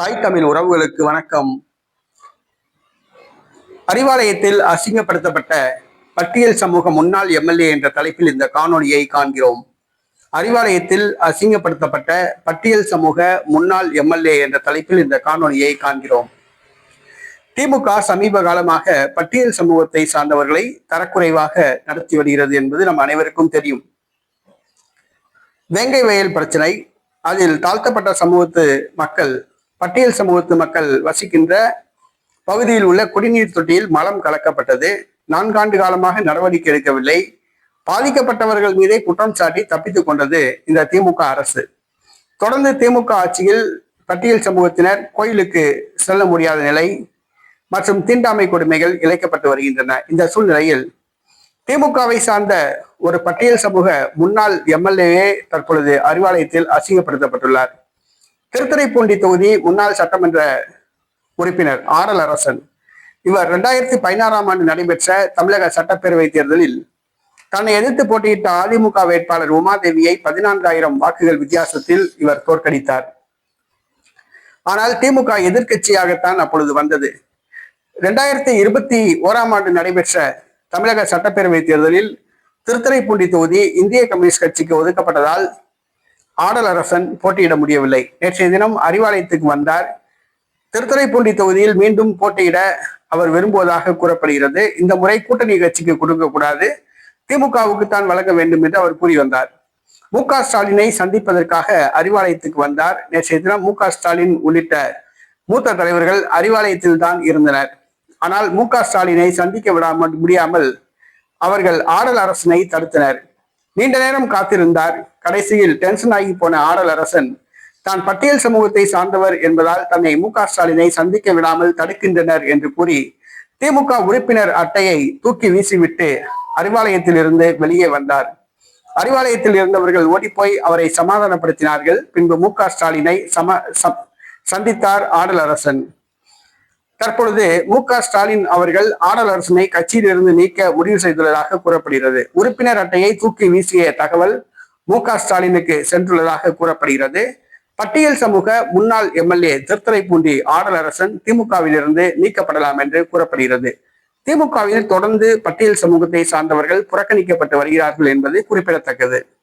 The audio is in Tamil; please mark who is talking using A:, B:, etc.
A: தாய் தமிழ் உறவுகளுக்கு வணக்கம். அறிவாலயத்தில் அசிங்கப்படுத்தப்பட்ட பட்டியல் சமூக முன்னாள் எம்எல்ஏ என்ற தலைப்பில் இந்த காணொலியை காண்கிறோம். அறிவாலயத்தில் அசிங்கப்படுத்தப்பட்ட பட்டியல் சமூக முன்னாள் எம்எல்ஏ என்ற தலைப்பில் இந்த காணொலியை காண்கிறோம். திமுக சமீப காலமாக பட்டியல் சமூகத்தை சார்ந்தவர்களை தரக்குறைவாக நடத்தி வருகிறது என்பது நம் அனைவருக்கும் தெரியும். வேங்கை வயல் பிரச்சனை அதில் தாழ்த்தப்பட்ட சமூகத்து மக்கள் பட்டியல் சமூகத்து மக்கள் வசிக்கின்ற பகுதியில் உள்ள குடிநீர் தொட்டியில் மலம் கலக்கப்பட்டது. நான்காண்டு காலமாக நடவடிக்கை எடுக்கவில்லை. பாதிக்கப்பட்டவர்கள் மீதே குற்றம் சாட்டி தப்பித்துக் கொண்டது இந்த திமுக அரசு. தொடர்ந்து திமுக ஆட்சியில் பட்டியல் சமூகத்தினர் கோயிலுக்கு செல்ல முடியாத நிலை மற்றும் தீண்டாமை கொடுமைகள் இழைக்கப்பட்டு வருகின்றன. இந்த சூழ்நிலையில் திமுகவை சார்ந்த ஒரு பட்டியல் சமூக முன்னாள் எம்எல்ஏ தற்பொழுது அறிவாலயத்தில் அசிங்கப்படுத்தப்பட்டுள்ளார். திருத்துறைப்பூண்டி தொகுதி முன்னாள் சட்டமன்ற உறுப்பினர் ஆர் எல் அரசன். இவர் இரண்டாயிரத்தி பதினாறாம் ஆண்டு நடைபெற்ற தமிழக சட்டப்பேரவை தேர்தலில் தன்னை எதிர்த்து போட்டியிட்ட அதிமுக வேட்பாளர் உமாதேவியை பதினான்காயிரம் வாக்குகள் வித்தியாசத்தில் இவர் தோற்கடித்தார். ஆனால் திமுக எதிர்க்கட்சியாகத்தான் அப்பொழுது வந்தது. இரண்டாயிரத்தி இருபத்தி ஓராம் ஆண்டு நடைபெற்ற தமிழக சட்டப்பேரவை தேர்தலில் திருத்துறைப்பூண்டி தொகுதி இந்திய கம்யூனிஸ்ட் கட்சிக்கு ஒதுக்கப்பட்டதால் ஆடல் அரசன் போட்டியிட முடியவில்லை. நேற்றைய தினம் அறிவாலயத்துக்கு வந்தார். திருத்துறைப்பூண்டி தொகுதியில் மீண்டும் போட்டியிட அவர் விரும்புவதாக கூறப்படுகிறது. இந்த முறை கூட்டணி கட்சிக்கு கொடுக்கக்கூடாது திமுகவுக்கு தான் வழங்க வேண்டும் என்று அவர் கூறி வந்தார். மு க ஸ்டாலினை சந்திப்பதற்காக அறிவாலயத்துக்கு வந்தார். நேற்றைய தினம் மு க ஸ்டாலின் உள்ளிட்ட மூத்த தலைவர்கள் அறிவாலயத்தில் தான் இருந்தனர். ஆனால் மு க ஸ்டாலினை சந்திக்க விடாமல் முடியாமல் அவர்கள் ஆடல் அரசனை தடுத்தனர். நீண்ட நேரம் காத்திருந்தார். கடைசியில் டென்ஷன் ஆகி போன ஆடல் அரசன் தான் பட்டியல் சமூகத்தை சார்ந்தவர் என்பதால் தன்னை மு. க. ஸ்டாலினை சந்திக்க விடாமல் தடுக்கின்றனர் என்று கூறி திமுக உறுப்பினர் அட்டையை தூக்கி வீசிவிட்டு அறிவாலயத்தில் இருந்து வெளியே வந்தார். அறிவாலயத்தில் இருந்தவர்கள் ஓடிப்போய் அவரை சமாதானப்படுத்தினார்கள். பின்பு மு. க. ஸ்டாலினை சம சந்தித்தார் ஆடல் அரசன். தற்பொழுது மு க ஸ்டாலின் அவர்கள் ஆடல் அரசனை கட்சியிலிருந்து நீக்க முடிவு செய்துள்ளதாக கூறப்படுகிறது. உறுப்பினர் அட்டையை தூக்கி வீசிய தகவல் மு க ஸ்டாலினுக்கு சென்றுள்ளதாக கூறப்படுகிறது. பட்டியல் சமூக முன்னாள் எம்எல்ஏ திருத்தரைப்பூண்டி ஆடல் அரசன் திமுகவிலிருந்து நீக்கப்படலாம் என்று கூறப்படுகிறது. திமுகவில் தொடர்ந்து பட்டியல் சமூகத்தை சார்ந்தவர்கள் புறக்கணிக்கப்பட்டு வருகிறார்கள் என்பது குறிப்பிடத்தக்கது.